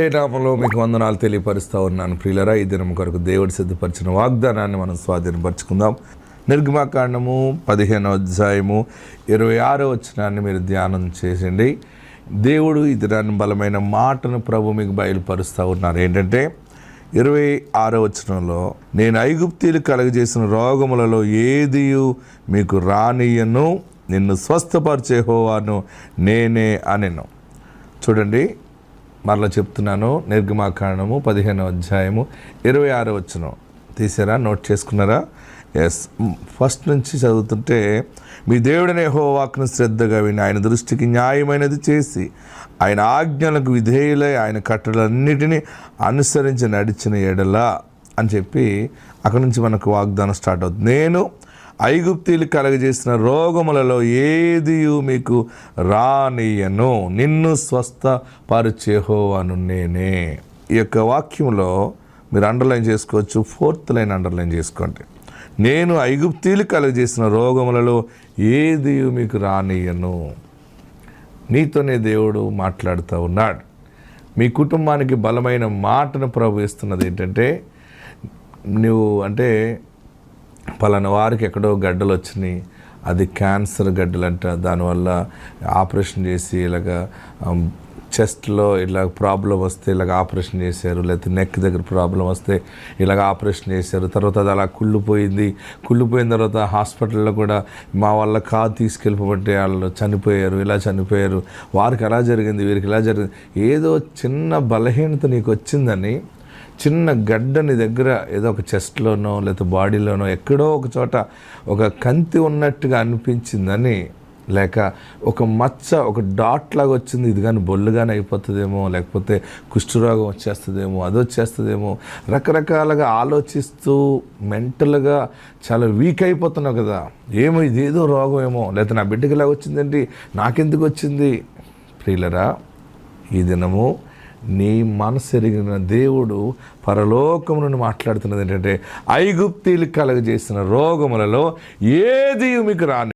ఏ నామంలో మీకు వందనాలు తెలియపరుస్తూ ఉన్నాను ప్రియులరా. ఈ దినం కొరకు దేవుడు సిద్ధపరిచిన వాగ్దానాన్ని మనం స్వాధీనపరచుకుందాం. నిర్గమాకాండము పదిహేనో అధ్యాయము ఇరవై ఆరో వచనాన్ని మీరు ధ్యానం చేసిండి దేవుడు ఈ దినాన్ని బలమైన మాటను ప్రభు మీకు బయలుపరుస్తూ ఉన్నారు. ఏంటంటే ఇరవై ఆరో వచనంలో నేను ఐగుప్తీలు కలగజేసిన రోగములలో ఏది మీకు రానియను నిన్ను స్వస్థపరిచే హోవాను నేనే అనెను. చూడండి మరలా చెప్తున్నాను. నిర్గమాకాండము పదిహేనో అధ్యాయము ఇరవై ఆరో వచ్చిన తీసారా? నోట్ చేసుకున్నారా? ఎస్ ఫస్ట్ నుంచి చదువుతుంటే మీ దేవుడనే హోవాక్ను శ్రద్ధగా విని ఆయన దృష్టికి న్యాయమైనది చేసి ఆయన ఆజ్ఞలకు విధేయులై ఆయన కట్టడలన్నిటినీ అనుసరించి నడిచిన ఎడలా అని చెప్పి అక్కడి నుంచి మనకు వాగ్దానం స్టార్ట్ అవుతుంది. నేను ఐగుప్తీలు కలగజేసిన రోగములలో ఏది మీకు రానియను నిన్ను స్వస్థపరిచేహోవాను నేనే. ఈ యొక్క వాక్యంలో మీరు అండర్లైన్ చేసుకోవచ్చు ఫోర్త్ లైన్ అండర్లైన్ చేసుకోండి. నేను ఐగుప్తీలు కలగజేసిన రోగములలో ఏది మీకు రానియను నీతోనే దేవుడు మాట్లాడుతూ ఉన్నాడు. మీ కుటుంబానికి బలమైన మాటను ప్రభు ఇస్తున్నది ఏంటంటే నువ్వు అంటే పలానా వారికి ఎక్కడో గడ్డలు వచ్చినాయి. అది క్యాన్సర్ గడ్డలు అంట దానివల్ల ఆపరేషన్ చేసి ఇలాగ చెస్ట్లో ఇలా ప్రాబ్లం వస్తే ఇలాగ ఆపరేషన్ చేశారు. లేకపోతే నెక్ దగ్గర ప్రాబ్లం వస్తే ఇలాగ ఆపరేషన్ చేశారు. తర్వాత అది అలా కుళ్ళిపోయింది కుళ్ళిపోయిన తర్వాత హాస్పిటల్లో కూడా మా వాళ్ళ కాదు తీసుకెళ్ళిపోబట్టే వాళ్ళు చనిపోయారు ఇలా చనిపోయారు. వారికి ఎలా జరిగింది వీరికి ఇలా జరిగింది. ఏదో చిన్న బలహీనత నీకు వచ్చిందని చిన్న గడ్డని దగ్గర ఏదో ఒక చెస్ట్లోనో లేకపోతే బాడీలోనో ఎక్కడో ఒక చోట ఒక కంతి ఉన్నట్టుగా అనిపించిందని లేక ఒక మచ్చ ఒక డాట్ లాగా వచ్చింది ఇది కానీ బొల్లుగానే అయిపోతుందేమో లేకపోతే కుష్ఠరోగం వచ్చేస్తుందేమో అది వచ్చేస్తుందేమో రకరకాలుగా ఆలోచిస్తూ మెంటల్గా చాలా వీక్ అయిపోతున్నావు కదా. ఏమో ఇదేదో రోగం ఏమో. లేకపోతే నా బిడ్డకి ఇలా వచ్చిందండి నాకెందుకు వచ్చింది? ప్రియులరా ఈ దినము నీ మనసు ఎరిగిన దేవుడు పరలోకము నుండి మాట్లాడుతున్నది ఏంటంటే ఐగుప్తీలు కలగజేసిన రోగములలో ఏది మీకు రాని